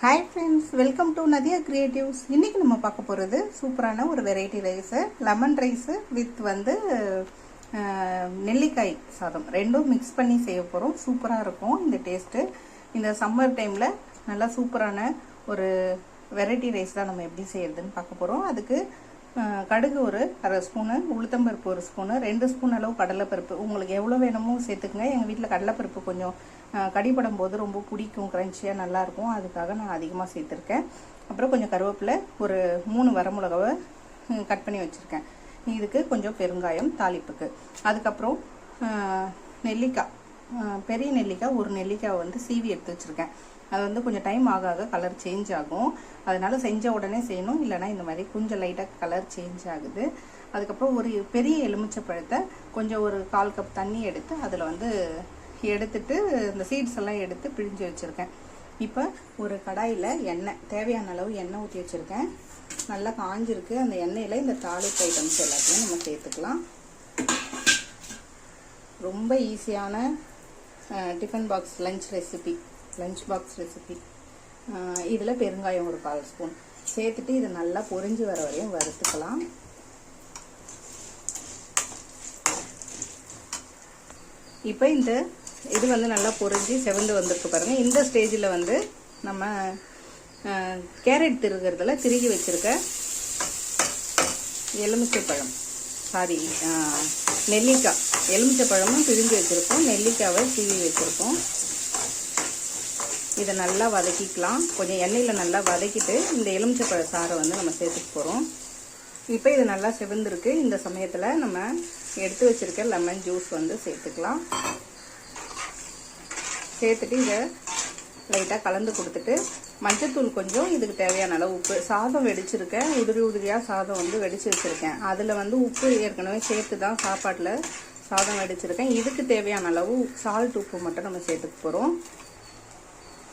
Hi friends welcome to Nadiya creatives இன்னைக்கு நம்ம பார்க்க போகிறது சூப்பரான ஒரு variety rice lemon rice with வந்து நெல்லிக்காய் சாதம். ரெண்டும் மிக்ஸ் பண்ணி செய்ய போகிறோம் சூப்பராக இருக்கும் இந்த டேஸ்ட்டு இந்த சம்மர் டைமில் நல்லா சூப்பரான ஒரு வெரைட்டி ரைஸ் தான் நம்ம எப்படி செய்யறதுன்னு பார்க்க போகிறோம் அதுக்கு கடுகு ஒரு அரை ஸ்பூனு உளுத்தம்பருப்பு ஒரு ஸ்பூனு ரெண்டு ஸ்பூன் அளவு கடலைப்பருப்பு. உங்களுக்கு எவ்வளோ வேணுமோ சேர்த்துக்குங்க. எங்கள் வீட்டில் கடலைப்பருப்பு கொஞ்சம் கடிப்படும் போது ரொம்ப பிடிக்கும் க்ரன்ச்சியாக நல்லாயிருக்கும் அதுக்காக நான் அதிகமாக சேர்த்துருக்கேன். அப்புறம் கொஞ்சம் கருவேப்பிலை ஒரு மூணு வரமிளகாவை கட் பண்ணி வச்சுருக்கேன். இதுக்கு கொஞ்சம் பெருங்காயம் தாளிப்புக்கு. அதுக்கப்புறம் நெல்லிக்காய். பெரிய நெல்லிக்காய் ஒரு நெல்லிக்காய் வந்து சீவி எடுத்து வச்சுருக்கேன். அது வந்து கொஞ்சம் டைம் ஆக ஆக கலர் சேஞ்ச் ஆகும். அதனால் செஞ்ச உடனே செய்யணும். இல்லைனா இந்த மாதிரி கொஞ்சம் லைட்டாக கலர் சேஞ்ச் ஆகுது. அதுக்கப்புறம் ஒரு பெரிய எலுமிச்சை பழத்தை கொஞ்சம் ஒரு கால் கப் தண்ணி எடுத்து அதில் வந்து எடுத்துட்டு இந்த சீட்ஸ் எல்லாம் எடுத்து பிழிஞ்சு வச்சுருக்கேன். இப்போ ஒரு கடாயில் எண்ணெய் தேவையான அளவு எண்ணெய் ஊற்றி வச்சுருக்கேன். நல்லா காஞ்சிருக்கு. அந்த எண்ணெயில் இந்த தாளிப்பு ஐட்டம்ஸ் எல்லாத்தையும் நம்ம சேர்த்துக்கலாம். ரொம்ப ஈஸியான tiffin box lunch recipe lunch box recipe இதில் பெருங்காயம் ஒரு கால் ஸ்பூன். சேர்த்துட்டு இதை நல்லா பொரிஞ்சு வர வரையும் வறுத்துக்கலாம். இப்போ இந்த இது வந்து நல்லா பொரிஞ்சு செவந்து வந்திருக்கு பாருங்கள் இந்த ஸ்டேஜில் வந்து நம்ம கேரட் திருகிறதுல திருகி வச்சுருக்க எலுமிச்சை பழம். சாரி நெல்லிக்காய். எலுமிச்சை பழமும் பிரிஞ்சு வச்சுருக்கோம். நெல்லிக்காவை சீவி வச்சுருக்கோம். இதை நல்லா வதக்கிக்கலாம். கொஞ்சம் எண்ணெயில் நல்லா வதக்கிட்டு இந்த எலுமிச்சை பழ சாறை வந்து நம்ம சேர்த்துக்க போகிறோம் இப்போ இது நல்லா செவந்திருக்கு. இந்த சமயத்தில் நம்ம எடுத்து வச்சிருக்க லெமன் ஜூஸ் வந்து சேர்த்துக்கலாம். சேர்த்துட்டு இதை லைட்டாக கலந்து கொடுத்துட்டு மஞ்சத்தூள் கொஞ்சம் இதுக்கு தேவையான அளவு உப்பு. சாதம் வெடிச்சிருக்கேன். உதிரி உதிரியாக சாதம் வந்து வெடிச்சு வச்சுருக்கேன். அதில் வந்து உப்பு ஏற்கனவே சேர்த்து தான் சாப்பாட்டில் சாதம் வெடிச்சிருக்கேன். இதுக்கு தேவையான அளவு சால்ட் உப்பு மட்டும் நம்ம சேர்த்துக்க போகிறோம்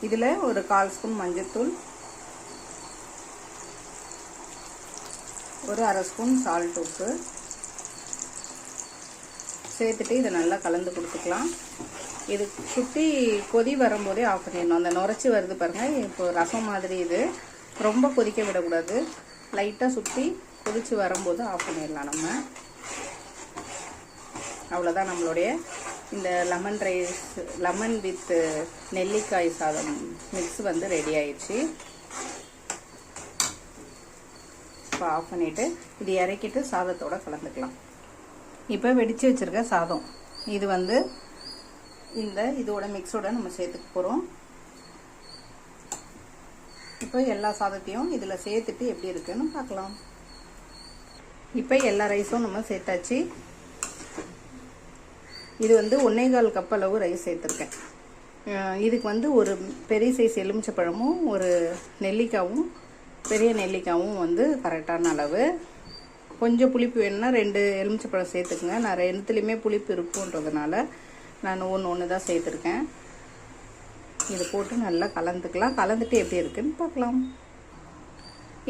இதில் ஒரு கால் ஸ்பூன் மஞ்சத்தூள் ஒரு அரை ஸ்பூன் சால்ட் உப்பு. சேர்த்துட்டு இதை நல்லா கலந்து கொடுத்துக்கலாம். இது சுற்றி கொதி வரும்போதே ஆஃப் பண்ணிடணும். அந்த நுரைச்சி வருது பாருங்கள் இப்போ ரசம் மாதிரி இது. ரொம்ப கொதிக்க விடக்கூடாது. லைட்டாக சுற்றி கொதித்து வரும்போது ஆஃப் பண்ணிடலாம் நம்ம. அவ்வளோதான் நம்மளுடைய இந்த லெமன் ரைஸ் லெமன் வித் நெல்லிக்காய் சாதம் மிக்ஸ் வந்து ரெடி ஆயிடுச்சு. இப்போ ஆஃப் பண்ணிவிட்டு இது இறக்கிட்டு சாதத்தோட கலந்துக்கலாம். இப்போ வெடித்து வச்சுருக்க சாதம். இது வந்து இந்த இதோட மிக்ஸோட நம்ம சேர்த்துக்க போகிறோம் இப்போ எல்லா சாதத்தையும் இதில் சேர்த்துட்டு எப்படி இருக்குன்னு பார்க்கலாம். இப்போ எல்லா ரைஸும் நம்ம சேர்த்தாச்சு. இது வந்து ஒன்னேகால் கப் அளவு ரைஸ் சேர்த்துருக்கேன். இதுக்கு வந்து ஒரு பெரிய சைஸ் எலுமிச்சப்பழமும் ஒரு நெல்லிக்காவும் பெரிய நெல்லிக்காவும் வந்து கரெக்டான அளவு. கொஞ்சம் புளிப்பு வேணும்னா ரெண்டு எலுமிச்சப்பழம் சேர்த்துக்குங்க. நான் ரெண்டுத்துலேயுமே புளிப்பு இருக்குன்றதுனால நான் ஒன்று ஒன்று தான் சேர்த்துருக்கேன். இது போட்டு நல்லா கலந்துக்கலாம். கலந்துட்டு எப்படி இருக்குன்னு பார்க்கலாம்.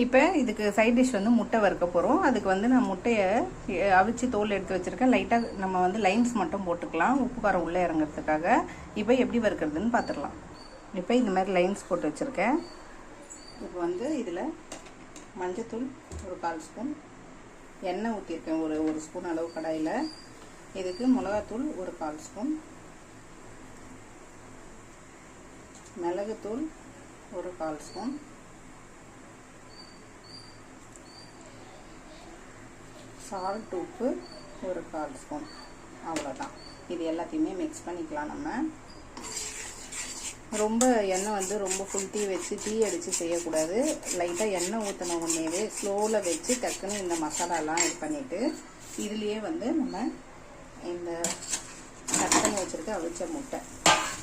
இப்போ இதுக்கு சைட் டிஷ் வந்து முட்டை வறுக்க போகிறோம் அதுக்கு வந்து நான் முட்டையை அவிச்சு தோல் எடுத்து வச்சுருக்கேன். லைட்டாக நம்ம வந்து லைன்ஸ் மட்டும் போட்டுக்கலாம். உப்பு காரம் உள்ளே இறங்குறதுக்காக. இப்போ எப்படி வறுக்கிறதுன்னு பார்த்துடலாம். இப்போ இந்த மாதிரி லைன்ஸ் போட்டு வச்சுருக்கேன். இப்போ வந்து இதில் மஞ்சத்தூள் ஒரு கால் ஸ்பூன். எண்ணெய் ஊற்றிருக்கேன் ஒரு ஒரு ஸ்பூன் அளவு கடாயில். இதுக்கு மிளகாத்தூள் ஒரு கால் ஸ்பூன். மிளகுத்தூள் ஒரு கால் ஸ்பூன். சால்ட் உப்பு ஒரு கால் ஸ்பூன். அவ்வளோதான் இது எல்லாத்தையுமே மிக்ஸ் பண்ணிக்கலாம் நம்ம. ரொம்ப எண்ணெய் வந்து ரொம்ப ஃபுல் டீ வச்சு டீ அடித்து செய்யக்கூடாது. லைட்டாக எண்ணெய் ஊற்றின உடனேவே ஸ்லோவில் வச்சு டக்குன்னு இந்த மசாலாலாம் இது பண்ணிவிட்டு இதுலேயே வந்து நம்ம இந்த கட் பண்ணி வச்சுருக்க அவிச்ச முட்டை.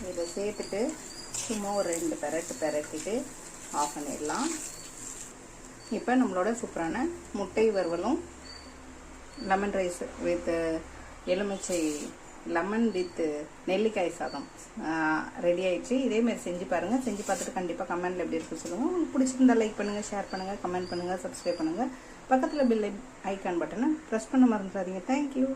இதை சேர்த்துட்டு சும்மா ஒரு ரெண்டு பெரட்டு பெரட்டிட்டு ஆஃப் பண்ணிடலாம் இப்போ நம்மளோட சூப்பரான முட்டை வறுவலும் லெமன் ரைஸ் வித் எலுமிச்சை லெமன் வித் நெல்லிக்காய் சாதம் ரெடி ஆயிடுச்சு. இதே மாதிரி செஞ்சு பாருங்கள் செஞ்சு பார்த்துட்டு கண்டிப்பாக கமெண்ட்டில் எப்படி இருக்கு சொல்லுங்கள் உங்களுக்கு பிடிச்சிருந்தா லைக் பண்ணுங்கள் ஷேர் பண்ணுங்கள் கமெண்ட் பண்ணுங்கள் சப்ஸ்கிரைப் பண்ணுங்கள் பக்கத்தில் பில் ஐக்கான் பட்டனை ப்ரெஸ் பண்ண மறந்துடாதீங்க. தேங்க்யூ